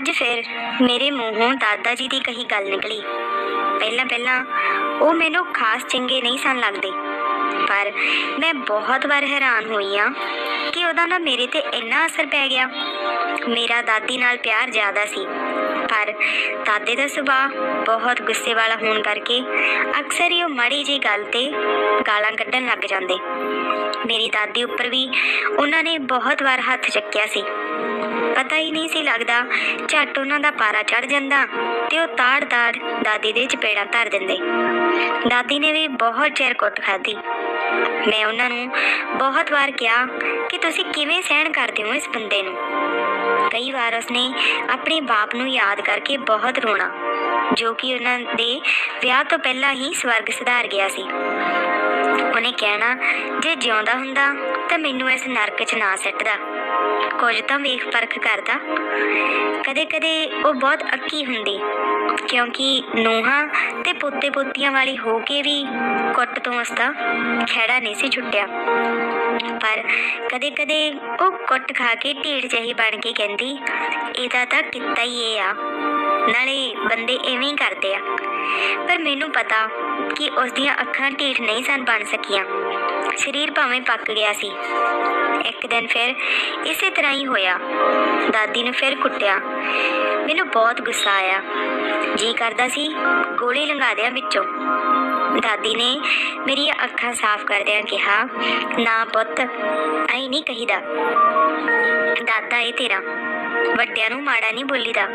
ਅੱਜ ਫਿਰ ਮੇਰੇ ਮੂੰਹੋਂ ਦਾਦਾ ਜੀ ਦੀ ਕਹੀ ਗੱਲ ਨਿਕਲੀ। ਪਹਿਲਾਂ ਪਹਿਲਾਂ ਉਹ ਮੈਨੂੰ ਖਾਸ ਚੰਗੇ ਨਹੀਂ ਸਨ ਲੱਗਦੇ। ਪਰ ਮੈਂ ਬਹੁਤ ਵਾਰ ਹੈਰਾਨ ਹੋਈ ਆ ਕਿ ਉਹਦਾ ਨਾ ਮੇਰੇ ਤੇ ਇੰਨਾ ਅਸਰ ਪੈ ਗਿਆ। ਮੇਰਾ ਦਾਦੀ ਨਾਲ ਪਿਆਰ ਜ਼ਿਆਦਾ ਸੀ, ਪਰ ਦਾਦੇ ਦਾ ਸੁਭਾਅ ਬਹੁਤ ਗੁੱਸੇ ਵਾਲਾ ਹੋਣ ਕਰਕੇ ਅਕਸਰ ਹੀ ਉਹ ਮਾੜੀ ਜੀ ਗੱਲ ਤੇ ਗਾਲਾਂ ਕੱਢਣ ਲੱਗ ਜਾਂਦੇ। ਮੇਰੀ ਦਾਦੀ ਉੱਪਰ ਵੀ ਉਹਨਾਂ ਨੇ ਬਹੁਤ ਵਾਰ ਹੱਥ ਚੱਕਿਆ ਸੀ। ਪਤਾ ਹੀ ਨਹੀਂ ਸੀ ਲੱਗਦਾ। ਝੱਟ ਉਹਨਾਂ ਦਾ ਪਾਰਾ ਚੜ ਜਾਂਦਾ ਤੇ ਉਹ ਤਾੜ-ਤਾੜ ਦਾਦੀ ਦੇ ਚਪੇੜਾਂ ਧਰ ਦਿੰਦੇ। ਦਾਦੀ ਨੇ ਵੀ ਬਹੁਤ ਚਿਰ ਕੁੱਟ ਖਾਧੀ। ਮੈਂ ਉਹਨਾਂ ਨੂੰ ਬਹੁਤ ਵਾਰ ਕਿਹਾ ਕਿ ਤੁਸੀਂ ਕਿਵੇਂ ਸਹਿਣ ਕਰਦੇ ਹੋ ਇਸ ਬੰਦੇ ਨੂੰ? ਕਈ ਵਾਰ ਉਸਨੇ ਆਪਣੇ ਬਾਪ ਨੂੰ ਯਾਦ ਕਰਕੇ ਬਹੁਤ ਰੋਣਾ, ਜੋ ਕਿ ਉਹਨਾਂ ਦੇ ਵਿਆਹ ਤੋਂ ਪਹਿਲਾਂ ਹੀ ਸਵਰਗ ਸਿਧਾਰ ਗਿਆ ਸੀ। ਉਹਨੇ ਕਹਿਣਾ, ਜੇ ਜਿਉਂਦਾ ਹੁੰਦਾ ਤਾਂ ਮੈਨੂੰ ਇਸ ਨਰਕ 'ਚ ਨਾ ਸੱਟਦਾ। ਕੁਝ ਤਾਂ ਵੇਖ ਪਰਖ ਕਰਦਾ। ਕਦੇ-ਕਦੇ ਉਹ ਬਹੁਤ ਅੱਕੀ ਹੁੰਦੀ, ਕਿਉਂਕਿ ਨੂਹਾਂ ਤੇ ਪੋਤੇ ਪੋਤੀਆਂ ਵਾਲੀ ਹੋ ਕੇ ਵੀ ਕੁੱਟ ਤੋਂ ਉਸਦਾ ਖਹਿੜਾ ਨਹੀਂ ਸੀ ਛੁੱਟਿਆ। ਪਰ ਕਦੇ-ਕਦੇ ਉਹ ਕੁੱਟ ਖਾ ਕੇ ਢੀੜ ਜਿਹੀ ਬਣ ਕੇ ਕਹਿੰਦੀ, ਇਹਦਾ ਤਾਂ ਕਿੱਤਾ ਹੀ ਇਹ ਆ। ਨਾਲੇ ਬੰਦੇ ਐਵੇਂ ਹੀ ਕਰਦੇ ਆ। ਪਰ ਮੈਨੂੰ ਪਤਾ ਕਿ ਉਸ ਦੀਆਂ ਅੱਖਾਂ ਢੀਠ ਨਹੀਂ ਸਨ ਬਣ ਸਕੀਆਂ। ਸਰੀਰ ਭਾਵੇਂ ਪੱਕ ਗਿਆ ਸੀ। ਇੱਕ ਦਿਨ ਫਿਰ ਇਸੇ ਤਰ੍ਹਾਂ ਹੀ ਹੋਇਆ। ਦਾਦੀ ਨੇ ਫਿਰ ਕੁੱਟਿਆ। ਮੈਨੂੰ ਬਹੁਤ ਗੁੱਸਾ ਆਇਆ। ਜੀ ਕਰਦਾ ਸੀ, ਗੋਲੀ ਲੰਘਾ ਦਿਆਂ ਵਿੱਚੋਂ। ਦਾਦੀ ਨੇ ਮੇਰੀਆਂ ਅੱਖਾਂ ਸਾਫ਼ ਕਰਦਿਆਂ ਕਿਹਾ, ਨਾ ਪੁੱਤ, ਐ ਨਹੀਂ ਕਹੀਦਾ। ਦਾਦਾ ਇਹ ਤੇਰਾ। ਵੱਡਿਆਂ ਨੂੰ ਮਾੜਾ ਨਹੀਂ ਬੋਲੀਦਾ।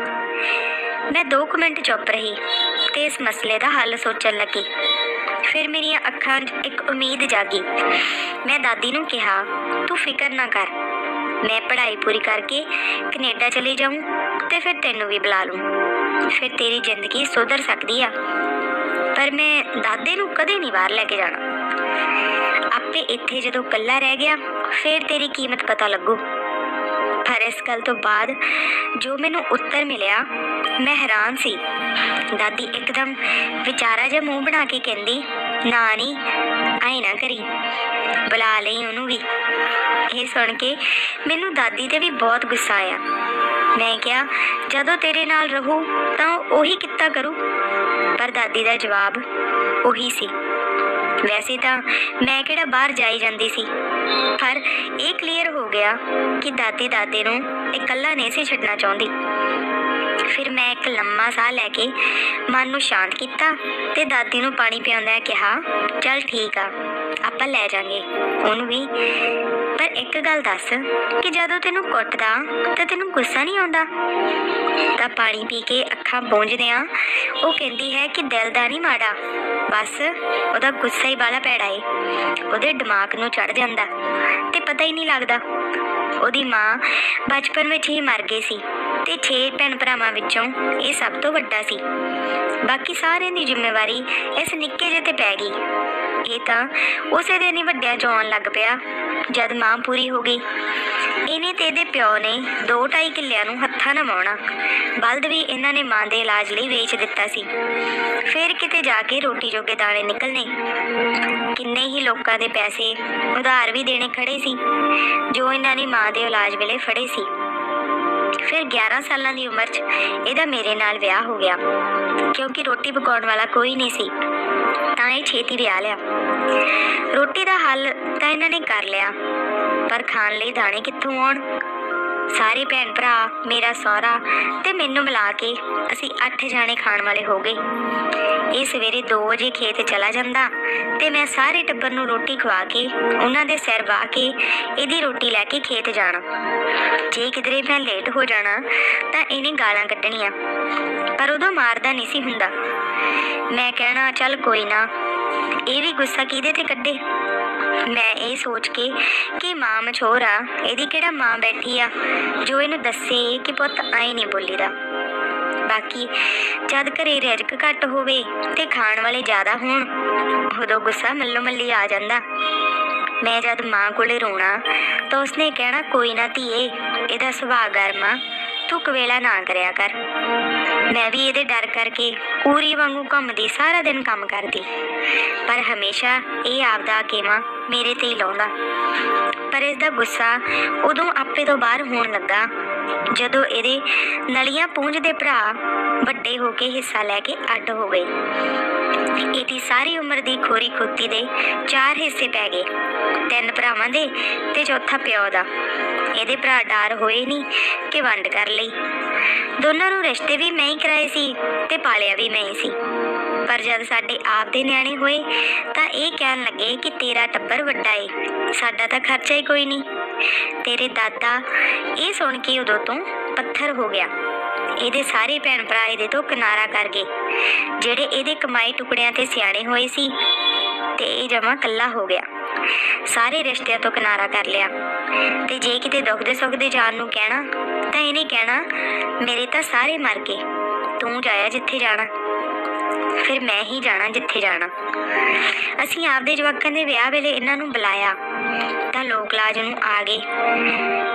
ਮੈਂ 2 ਮਿੰਟ ਚੁੱਪ ਰਹੀ ਤੇ ਇਸ ਮਸਲੇ ਦਾ ਹੱਲ ਸੋਚਣ ਲੱਗੀ। ਫਿਰ ਮੇਰੀਆਂ ਅੱਖਾਂ 'ਚ ਇੱਕ ਉਮੀਦ ਜਾਗੀ। ਮੈਂ ਦਾਦੀ ਨੂੰ ਕਿਹਾ, ਤੂੰ ਫਿਕਰ ਨਾ ਕਰ। ਮੈਂ ਪੜ੍ਹਾਈ ਪੂਰੀ ਕਰਕੇ ਕੈਨੇਡਾ ਚਲੀ ਜਾਊਂ ਤੇ ਫਿਰ ਤੈਨੂੰ ਵੀ ਬੁਲਾ ਲੂੰ। ਫਿਰ ਤੇਰੀ ਜ਼ਿੰਦਗੀ ਸੁਧਰ ਸਕਦੀ ਆ। ਪਰ ਮੈਂ ਦਾਦੇ ਨੂੰ ਕਦੇ ਨਹੀਂ ਬਾਹਰ ਲੈ ਕੇ ਜਾਣਾ। ਆਪੇ ਇੱਥੇ ਜਦੋਂ ਇਕੱਲਾ ਰਹਿ ਗਿਆ, ਫਿਰ ਤੇਰੀ ਕੀਮਤ ਪਤਾ ਲੱਗੂ। ਪਰ ਇਸ ਗੱਲ ਤੋਂ ਬਾਅਦ ਜੋ ਮੈਨੂੰ ਉੱਤਰ ਮਿਲਿਆ, ਮੈਂ ਹੈਰਾਨ ਸੀ। ਦਾਦੀ ਇੱਕਦਮ ਵਿਚਾਰਾ ਜਿਹਾ ਮੂੰਹ ਬਣਾ ਕੇ ਕਹਿੰਦੀ ਨਾ ਨਹੀਂ ਆਏ ਨਾ ਕਰੀ। ਬੁਲਾ ਲਈ ਉਹਨੂੰ ਵੀ। ਇਹ ਸੁਣ ਕੇ ਮੈਨੂੰ ਦਾਦੀ ਤੇ ਵੀ ਬਹੁਤ ਗੁੱਸਾ ਆਇਆ। ਮੈਂ ਕਿਹਾ, ਜਦੋਂ ਤੇਰੇ ਨਾਲ ਰਹੂ, ਤਾਂ ਉਹੀ ਕਿੱਤਾ ਕਰੂ? ਪਰ ਦਾਦੀ ਦਾ ਜਵਾਬ ਉਹੀ ਸੀ। ਵੈਸੇ ਤਾਂ ਮੈਂ ਕਿਹੜਾ ਬਾਹਰ ਜਾਈ ਜਾਂਦੀ ਸੀ। ਪਰ ਇਹ ਕਲੀਅਰ ਹੋ ਗਿਆ ਕਿ ਦਾਦੀ ਦਾਦੇ ਨੂੰ ਇਕੱਲਾ ਨਹੀਂ ਸੀ ਛੱਡਣਾ ਚਾਹੁੰਦੀ। ਫਿਰ ਮੈਂ ਇੱਕ ਲੰਮਾ ਸਾਹ ਲੈ ਕੇ ਮਨ ਨੂੰ ਸ਼ਾਂਤ ਕੀਤਾ ਤੇ ਦਾਦੀ ਨੂੰ ਪਾਣੀ ਪਿਆਉਂਦਿਆਂ ਕਿਹਾ, ਚੱਲ ਠੀਕ ਆ, ਆਪਾਂ ਲੈ ਜਾਾਂਗੇ। ਉਹਨੂੰ ਵੀ ਇੱਕ ਗੱਲ ਦੱਸ, ਕਿ ਜਦੋਂ ਤੈਨੂੰ ਕੁੱਟਦਾ, ਤਾਂ ਤੈਨੂੰ ਗੁੱਸਾ ਨਹੀਂ ਆਉਂਦਾ? ਤਾਂ ਪਾਣੀ ਪੀ ਕੇ ਅੱਖਾਂ ਪੂੰਝਦਿਆਂ ਉਹ ਕਹਿੰਦੀ ਹੈ ਕਿ ਦਿਲ ਦਾ ਨਹੀਂ ਮਾੜਾ। ਬਸ, ਉਹਦਾ ਗੁੱਸਾ ਹੀ ਬਾਲਾ ਪੈੜਾ ਏ। ਉਹਦੇ ਦਿਮਾਗ ਨੂੰ ਚੜ ਜਾਂਦਾ ਤੇ ਪਤਾ ਹੀ ਨਹੀਂ ਲੱਗਦਾ। ਉਹਦੀ ਮਾਂ ਬਚਪਨ ਵਿੱਚ ਹੀ ਮਰ ਗਈ ਸੀ ਤੇ 6 ਭੈਣ ਭਰਾਵਾਂ ਵਿੱਚੋਂ ਇਹ ਸਭ ਤੋਂ ਵੱਡਾ ਸੀ। ਬਾਕੀ ਸਾਰਿਆਂ ਦੀ ਜ਼ਿੰਮੇਵਾਰੀ ਇਸ ਨਿੱਕੇ ਜਿਹੇ ਤੇ ਪੈ ਗਈ। ਇਹ ਤਾਂ ਉਸੇ ਦਿਨ ਹੀ ਵੱਡਿਆਂ ਚੋਂ ਆਉਣ ਲੱਗ ਪਿਆ। ਜਦ ਮਾਂ ਪੂਰੀ ਹੋ ਗਈ। ਇਹਨੇ ਤੇ ਇਹਦੇ ਪਿਓ ਨੇ 2.5 ਕਿੱਲਿਆਂ ਨੂੰ ਹੱਥਾਂ ਨਾ ਮਾਉਣਾ ਬਲਦ ਵੀ ਇਹਨਾਂ ਨੇ ਮਾਂ ਦੇ ਇਲਾਜ ਲਈ ਵੇਚ ਦਿੱਤਾ ਸੀ। ਫਿਰ ਕਿਤੇ ਜਾ ਕੇ ਰੋਟੀ ਜੋਗੇ ਦਾਣੇ ਨਿਕਲਨੇ। ਕਿੰਨੇ ਹੀ ਲੋਕਾਂ ਦੇ ਪੈਸੇ ਉਧਾਰ ਵੀ ਦੇਣੇ ਖੜੇ ਸੀ। ਜੋ ਇਹਨਾਂ ਨੇ ਮਾਂ ਦੇ ਇਲਾਜ ਵੇਲੇ ਫੜੇ ਸੀ। ਫਿਰ 11 ਸਾਲਾਂ ਦੀ ਉਮਰ 'ਚ ਇਹਦਾ ਮੇਰੇ ਨਾਲ ਵਿਆਹ ਹੋ ਗਿਆ। ਕਿਉਂਕਿ ਰੋਟੀ ਪਕਾਉਣ ਵਾਲਾ ਕੋਈ ਨਹੀਂ ਸੀ, ਤਾਂ ਇਹ ਛੇਤੀ ਵਿਆਹ ਲਿਆ। ਰੋਟੀ ਦਾ ਹੱਲ ਤਾਂ ਇਹਨਾਂ ਨੇ ਕਰ ਲਿਆ, ਪਰ ਖਾਣ ਲਈ ਦਾਣੇ ਕਿੱਥੋਂ ਆਉਣ? ਸਾਰੇ ਭੈਣ ਭਰਾ, ਮੇਰਾ ਸਹੁਰਾ ਤੇ ਮੈਨੂੰ ਮਿਲਾ ਕੇ ਅਸੀਂ 8 ਜਾਣੇ ਖਾਣ ਵਾਲੇ ਹੋ ਗਏ। ਇਹ ਸਵੇਰੇ 2 ਵਜੇ ਖੇਤ ਚਲਾ ਜਾਂਦਾ ਤੇ ਮੈਂ ਸਾਰੇ ਟੱਬਰ ਨੂੰ ਰੋਟੀ ਖਵਾ ਕੇ, ਉਹਨਾਂ ਦੇ ਸਿਰ ਵਾਹ ਕੇ ਇਹਦੀ ਰੋਟੀ ਲੈ ਕੇ ਖੇਤ ਜਾਣਾ। ਜੇ ਕਿਧਰੇ ਮੈਂ ਲੇਟ ਹੋ ਜਾਣਾ ਤਾਂ ਇਹਨੇ ਗਾਲਾਂ ਕੱਢਣੀਆਂ, ਪਰ ਉਦੋਂ ਮਾਰਦਾ ਨਹੀਂ ਸੀ ਹੁੰਦਾ। ਮੈਂ ਕਹਿਣਾ, ਚੱਲ ਕੋਈ ਨਾ, ਇਹ ਵੀ ਗੁੱਸਾ ਕਿਹਦੇ ਤੇ ਕੱਢੇ? ਮੈਂ ਇਹ ਸੋਚ ਕੇ ਕਿ ਮਾਂ ਮਛੋਰ ਆ, ਇਹਦੀ ਕਿਹੜਾ ਮਾਂ ਬੈਠੀ ਆ, ਜੋ ਇਹਨੂੰ ਦੱਸੇ ਕਿ ਪੁੱਤ ਆਈ ਨਹੀਂ ਬੋਲੀਦਾ। ਬਾਕੀ ਜਦ ਘਰੇ ਰਿਜ਼ਕ ਘੱਟ ਹੋਵੇ ਤੇ ਖਾਣ ਵਾਲੇ ਜ਼ਿਆਦਾ ਹੋਣ, ਉਦੋਂ ਗੁੱਸਾ ਮੱਲੋ ਮੱਲੀ ਆ ਜਾਂਦਾ। ਮੈਂ ਜਦ ਮਾਂ ਕੋਲੇ ਰੋਣਾ ਤਾਂ ਉਸਨੇ ਕਹਿਣਾ, ਕੋਈ ਨਾ ਧੀਏ, ਇਹਦਾ ਸੁਭਾਅ ਗਰਮਾ ਤੂੰ ਵੇਲਾ ਨਾ ਕਰਿਆ ਕਰ। ਮੈਂ ਵੀ ਇਹਦੇ ਡਰ ਕਰਕੇ ਪੂਰੀ ਵਾਂਗੂ ਘੁੰਮਦੀ, ਸਾਰਾ ਦਿਨ ਕੰਮ ਕਰਦੀ। ਪਰ ਹਮੇਸ਼ਾ ਇਹ ਆਪਦਾ ਕੇਵਾ ਮੇਰੇ ਤੇ ਹੀ ਲਾਉਂਦਾ। ਪਰ ਇਸ ਦਾ ਗੁੱਸਾ ਉਦੋਂ ਆਪੇ ਤੋਂ ਬਾਹਰ ਹੋਣ ਲੱਗਾ ਜਦੋਂ ਇਹਦੇ ਨਲੀਆਂ ਪੂੰਝਦੇ ਭਰਾ ਵੱਡੇ ਹੋ ਕੇ ਹਿੱਸਾ ਲੈ ਕੇ ਅੱਡ ਹੋ ਗਏ। ਇਹਦੀ ਸਾਰੀ ਉਮਰ ਦੀ ਖੋਰੀ ਖੋਤੀ ਦੇ ਚਾਰ ਹਿੱਸੇ ਪੈ ਗਏ, ਤਿੰਨ ਭਰਾਵਾਂ ਦੇ ਤੇ ਚੌਥਾ ਪਿਓ ਦਾ। ਇਹਦੇ ਭਰਾ ਡਰ ਹੋਏ ਨਹੀਂ ਕਿ ਵੰਡ ਕਰ ਲਈ। ਦੋਨਾਂ ਨੂੰ ਰਿਸ਼ਤੇ ਵੀ ਮੈਂ ਹੀ ਕਰਾਏ ਸੀ ਤੇ ਪਾਲਿਆ ਵੀ ਮੈਂ ਹੀ ਸੀ। ਪਰ ਜਦ ਸਾਡੇ ਆਪ ਦੇ ਨਿਆਣੇ ਹੋਏ ਤਾਂ ਇਹ ਕਹਿਣ ਲੱਗੇ ਕਿ ਤੇਰਾ ਟੱਬਰ ਵੱਡਾ ਏ, ਸਾਡਾ ਤਾਂ ਖਰਚਾ ਹੀ ਕੋਈ ਨਹੀਂ ਤੇਰੇ ਦਾਦਾ ਇਹ ਸੁਣ ਕੇ ਉਦੋਂ ਤੋਂ ਪੱਥਰ ਹੋ ਗਿਆ। ਇਹਦੇ ਸਾਰੇ ਭੈਣ ਭਰਾ ਇਹਦੇ ਤੋਂ ਕਿਨਾਰਾ ਕਰ ਗਏ, ਜਿਹੜੇ ਇਹਦੇ ਕਮਾਈ ਟੁਕੜਿਆਂ ਤੇ ਸਿਆਣੇ ਹੋਏ ਸੀ ਤੇ ਇਹ ਜਮਾ ਕੱਲਾ ਹੋ ਗਿਆ। ਸਾਰੇ ਰਿਸ਼ਤਿਆਂ ਤੋਂ ਕਿਨਾਰਾ ਕਰ ਲਿਆ। ਤੇ ਜੇ ਕਿਤੇ ਦੁੱਖ ਦੇ ਸੁੱਖ ਦੇ ਜਾਣ ਨੂੰ ਕਹਿਣਾ, ਤਾਂ ਇਹਨੇ ਕਹਿਣਾ, ਮੇਰੇ ਤਾਂ ਸਾਰੇ ਮਰ ਗਏ। ਤੂੰ ਜਾਇਆ ਜਿੱਥੇ ਜਾਣਾ। ਫਿਰ ਮੈਂ ਹੀ ਜਾਣਾ ਜਿੱਥੇ ਜਾਣਾ। ਅਸੀਂ ਆਪਦੇ ਜਵਾਕਾਂ ਦੇ ਵਿਆਹ ਵੇਲੇ ਇਹਨਾਂ ਨੂੰ ਬੁਲਾਇਆ। ਤਾਂ ਲੋਕ ਲਾਜ ਨੂੰ ਆ ਗਏ।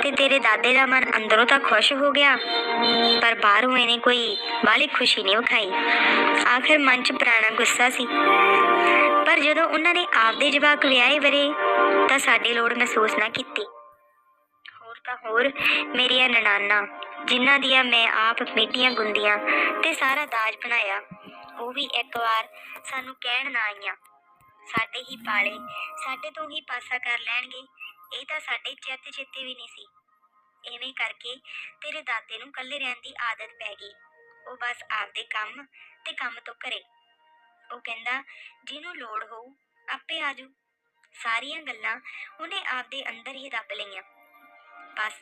ਤੇ ਤੇਰੇ ਦਾਦੇ ਦਾ ਮਨ ਅੰਦਰੋਂ ਤਾਂ ਖੁਸ਼ ਹੋ ਗਿਆ। ਪਰ ਬਾਹਰੋਂ ਇਹਨੇ ਕੋਈ ਬਾਲੀ ਖੁਸ਼ੀ ਨਹੀਂ ਵਿਖਾਈ ਆਖਿਰ ਮਨ 'ਚ ਪੁਰਾਣਾ ਗੁੱਸਾ ਸੀ। ਪਰ ਜਦੋਂ ਉਹਨਾਂ ਨੇ ਆਪਦੇ ਜਵਾਕ ਵਿਆਹੇ ਵਰੇ, ਤਾਂ ਸਾਡੀ ਲੋੜ ਮਹਿਸੂਸ ਨਾ ਕੀਤੀ। ਹੋਰ ਤਾਂ ਹੋਰ ਮੇਰੀਆਂ ਨਨਾਨਾ ਜਿਨ੍ਹਾਂ ਦੀਆਂ ਮੈਂ ਆਪ ਮਿੱਟੀਆਂ ਗੁੰਦੀਆਂ ਤੇ ਸਾਰਾ ਦਾਜ ਬਣਾਇਆ। ਉਹ ਵੀ ਇੱਕ ਵਾਰ ਸਾਨੂੰ ਕਹਿਣ ਨਾ ਆਈਆਂ। ਸਾਡੇ ਹੀ ਪਾਲੇ, ਸਾਡੇ ਤੋਂ ਹੀ ਪਾਸਾ ਕਰ ਲੈਣਗੇ। ਇਹ ਤਾਂ ਸਾਡੇ ਚਿੱਤ ਚਿੱਤੇ ਵੀ ਨਹੀਂ ਸੀ। ਐਵੇਂ ਕਰਕੇ ਤੇਰੇ ਦਾਦੇ ਨੂੰ ਇਕੱਲੇ ਰਹਿਣ ਦੀ ਆਦਤ ਪੈ ਗਈ। ਉਹ ਬਸ ਆਪਦੇ ਕੰਮ ਤੇ ਕੰਮ ਤੋਂ ਕਰੇ ਉਹ ਕਹਿੰਦਾ, ਜਿਹਨੂੰ ਲੋੜ ਹੋਊ, ਆਪੇ ਆਜੂ ਸਾਰੀਆਂ ਗੱਲਾਂ ਉਹਨੇ ਆਪਦੇ ਅੰਦਰ ਹੀ ਦੱਬ ਲਈਆਂ। ਬਸ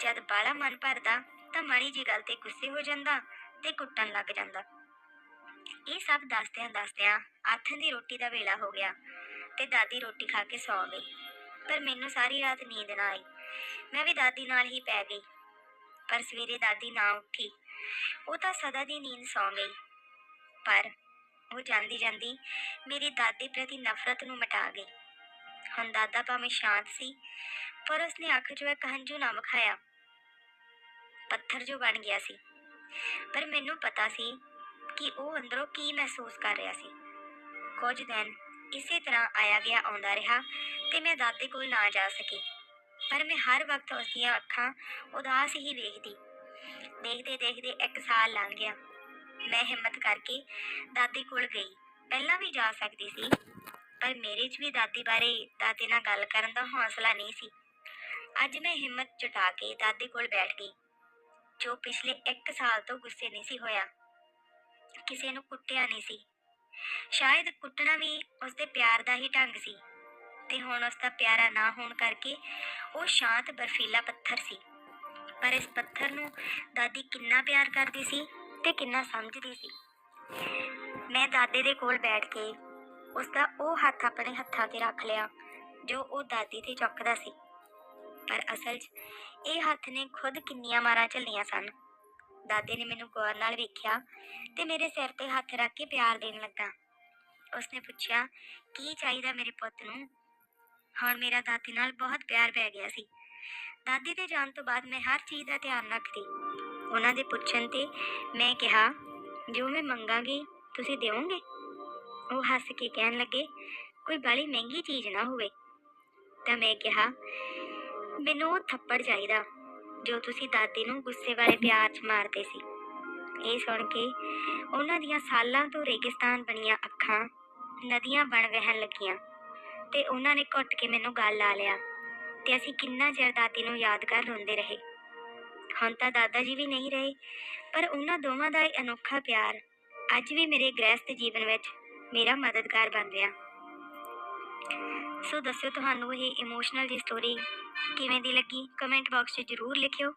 ਜਦ ਬਾਲਾ ਮਨ ਭਰਦਾ ਤਾਂ ਮਾੜੀ ਜੀ ਗੱਲ ਤੇ ਗੁੱਸੇ ਹੋ ਜਾਂਦਾ ਤੇ ਕੁੱਟਣ ਲੱਗ ਜਾਂਦਾ। ਇਹ ਸਭ ਦੱਸਦਿਆਂ ਦੱਸਦਿਆਂ ਆਥਣ ਦੀ ਰੋਟੀ ਦਾ ਵੇਲਾ ਹੋ ਗਿਆ ਤੇ ਦਾਦੀ ਰੋਟੀ ਖਾ ਕੇ ਸੌ ਗਈ। ਪਰ ਮੈਨੂੰ ਸਾਰੀ ਰਾਤ ਨੀਂਦ ਨਾ ਆਈ। ਮੈਂ ਵੀ ਦਾਦੀ ਨਾਲ ਹੀ ਪੈ ਗਈ। ਪਰ ਸਵੇਰੇ ਦਾਦੀ ਨਾ ਉੱਠੀ। ਉਹ ਤਾਂ ਸਦਾ ਦੀ ਨੀਂਦ ਸੌ ਗਈ। ਪਰ ਉਹ ਜਾਂਦੀ ਜਾਂਦੀ ਮੇਰੀ ਦਾਦੀ ਪ੍ਰਤੀ ਨਫ਼ਰਤ ਨੂੰ ਮਿਟਾ ਗਈ। ਹੁਣ ਦਾਦਾ ਭਾਵੇਂ ਸ਼ਾਂਤ ਸੀ, ਪਰ ਉਸਨੇ ਅੱਖ 'ਚੋਂ ਇੱਕ ਹੰਝੂ ਨਾ ਵਿਖਾਇਆ। ਪੱਥਰ ਜੋ ਬਣ ਗਿਆ ਸੀ। ਪਰ ਮੈਨੂੰ ਪਤਾ ਸੀ ਕਿ ਉਹ ਅੰਦਰੋਂ ਕੀ ਮਹਿਸੂਸ ਕਰ ਰਿਹਾ ਸੀ। ਕੁਝ ਦਿਨ ਇਸੇ ਤਰ੍ਹਾਂ ਆਇਆ ਗਿਆ, ਆਉਂਦਾ ਰਿਹਾ ਤੇ ਮੈਂ ਦਾਦੇ ਕੋਲ ਨਾ ਜਾ ਸਕੀ। ਪਰ ਮੈਂ ਹਰ ਵਕਤ ਉਸ ਦੀਆਂ ਅੱਖਾਂ ਉਦਾਸ ਹੀ ਵੇਖਦੀ। ਦੇਖਦੇ ਦੇਖਦੇ ਇੱਕ ਸਾਲ ਲੰਘ ਗਿਆ। ਮੈਂ ਹਿੰਮਤ ਕਰਕੇ ਦਾਦੀ ਕੋਲ ਗਈ। ਪਹਿਲਾਂ ਵੀ ਜਾ ਸਕਦੀ ਸੀ, ਪਰ ਮੇਰੇ 'ਚ ਵੀ ਦਾਦੀ ਬਾਰੇ ਦਾਦੇ ਨਾਲ ਗੱਲ ਕਰਨ ਦਾ ਹੌਸਲਾ ਨਹੀਂ ਸੀ। ਅੱਜ ਮੈਂ ਹਿੰਮਤ ਜੁਟਾ ਕੇ ਦਾਦੀ ਕੋਲ ਬੈਠ ਗਈ, ਜੋ ਪਿਛਲੇ 1 ਸਾਲ ਤੋਂ ਗੁੱਸੇ ਨਹੀਂ ਸੀ ਹੋਇਆ। ਕਿਸੇ ਨੂੰ ਕੁੱਟਿਆ ਨਹੀਂ ਸੀ। ਸ਼ਾਇਦ ਕੁੱਟਣਾ ਵੀ ਉਸਦੇ ਪਿਆਰ ਦਾ ਹੀ ਢੰਗ ਸੀ ਤੇ ਹੁਣ ਉਸਦਾ ਪਿਆਰਾ ਨਾ ਹੋਣ ਕਰਕੇ ਉਹ ਸ਼ਾਂਤ ਬਰਫੀਲਾ ਪੱਥਰ ਸੀ। ਪਰ ਇਸ ਪੱਥਰ ਨੂੰ ਦਾਦੀ ਕਿੰਨਾ ਪਿਆਰ ਕਰਦੀ ਸੀ ਤੇ ਕਿੰਨਾ ਸਮਝਦੀ ਸੀ। ਮੈਂ ਦਾਦੇ ਦੇ ਕੋਲ ਬੈਠ ਕੇ ਉਸਦਾ ਉਹ ਹੱਥ ਆਪਣੇ ਹੱਥਾਂ ਤੇ ਰੱਖ ਲਿਆ ਜੋ ਉਹ ਦਾਦੀ ਤੇ ਚੁੱਕਦਾ ਸੀ। ਪਰ ਅਸਲ 'ਚ ਇਹ ਹੱਥ ਨੇ ਖੁਦ ਕਿੰਨੀਆਂ ਮਾਰਾਂ ਝੱਲੀਆਂ ਸਨ। ਦਾਦੇ ਨੇ ਮੈਨੂੰ ਗੌਰ ਨਾਲ ਵੇਖਿਆ ਤੇ ਮੇਰੇ ਸਿਰ ਤੇ ਹੱਥ ਰੱਖ ਕੇ ਪਿਆਰ ਦੇਣ ਲੱਗਾ। ਉਸਨੇ ਪੁੱਛਿਆ, ਕੀ ਚਾਹੀਦਾ ਮੇਰੇ ਪੁੱਤ ਨੂੰ? ਹੁਣ ਮੇਰਾ ਦਾਦੀ ਨਾਲ ਬਹੁਤ ਪਿਆਰ ਪੈ ਗਿਆ ਸੀ। ਦਾਦੀ ਦੇ ਜਾਣ ਤੋਂ ਬਾਅਦ ਮੈਂ ਹਰ ਚੀਜ਼ ਦਾ ਧਿਆਨ ਰੱਖਦੀ। ਉਹਨਾਂ ਦੇ ਪੁੱਛਣ ਤੇ ਮੈਂ ਕਿਹਾ, ਜੋ ਮੈਂ ਮੰਗਾਂਗੀ, ਤੁਸੀਂ ਦਿਓਗੇ? ਉਹ ਹੱਸ ਕੇ ਕਹਿਣ ਲੱਗੇ, ਕੋਈ ਬੜੀ ਮਹਿੰਗੀ ਚੀਜ਼ ਨਾ ਹੋਵੇ। ਤਾਂ ਮੈਂ ਕਿਹਾ, ਮੈਨੂੰ ਉਹ ਥੱਪੜ ਚਾਹੀਦਾ। ਜੋ ਤੁਸੀਂ ਦਾਦੀ ਨੂੰ ਗੁੱਸੇ ਵਾਲੇ ਪਿਆਰ 'ਚ ਮਾਰਦੇ ਸੀ। ਇਹ ਸੁਣ ਕੇ ਉਹਨਾਂ ਦੀਆਂ ਸਾਲਾਂ ਤੋਂ ਰੇਗਿਸਤਾਨ ਬਣੀਆਂ ਅੱਖਾਂ ਨਦੀਆਂ ਬਣ ਵਹਿਣ ਲੱਗੀਆਂ ਤੇ ਉਹਨਾਂ ਨੇ ਘੁੱਟ ਕੇ ਮੈਨੂੰ ਗੱਲ ਲਾ ਲਿਆ ਤੇ ਅਸੀਂ ਕਿੰਨਾ ਚਿਰ ਦਾਦੀ ਨੂੰ ਯਾਦ ਕਰ ਰੋਂਦੇ ਰਹੇ। ਹੁਣ ਤਾਂ ਦਾਦਾ ਜੀ ਵੀ ਨਹੀਂ ਰਹੇ, ਪਰ ਉਹਨਾਂ ਦੋਵਾਂ ਦਾ ਇਹ ਅਨੋਖਾ ਪਿਆਰ ਅੱਜ ਵੀ ਮੇਰੇ ਗ੍ਰਹਿਸਥ ਜੀਵਨ ਵਿੱਚ ਮੇਰਾ ਮਦਦਗਾਰ ਬਣ ਰਿਹਾ। ਸੋ ਦੱਸਿਓ ਤੁਹਾਨੂੰ ਇਹ ਇਮੋਸ਼ਨਲ ਦੀ ਸਟੋਰੀ ਕਿਵੇਂ ਦੀ ਲੱਗੀ? ਕਮੈਂਟ ਬਾਕਸ 'ਚ ਜਰੂਰ ਲਿਖਿਓ।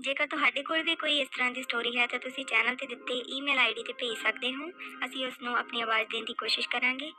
ਜੇਕਰ ਤੁਹਾਡੇ ਕੋਲ ਵੀ ਕੋਈ ਇਸ ਤਰ੍ਹਾਂ ਦੀ ਸਟੋਰੀ ਹੈ ਤਾਂ ਤੁਸੀਂ ਚੈਨਲ ਤੇ ਦਿੱਤੇ ਈਮੇਲ ਆਈਡੀ ਤੇ ਭੇਜ ਸਕਦੇ ਹੋ। ਅਸੀਂ ਉਸ ਨੂੰ ਆਪਣੀ ਆਵਾਜ਼ ਦੇਣ ਦੀ ਕੋਸ਼ਿਸ਼ ਕਰਾਂਗੇ।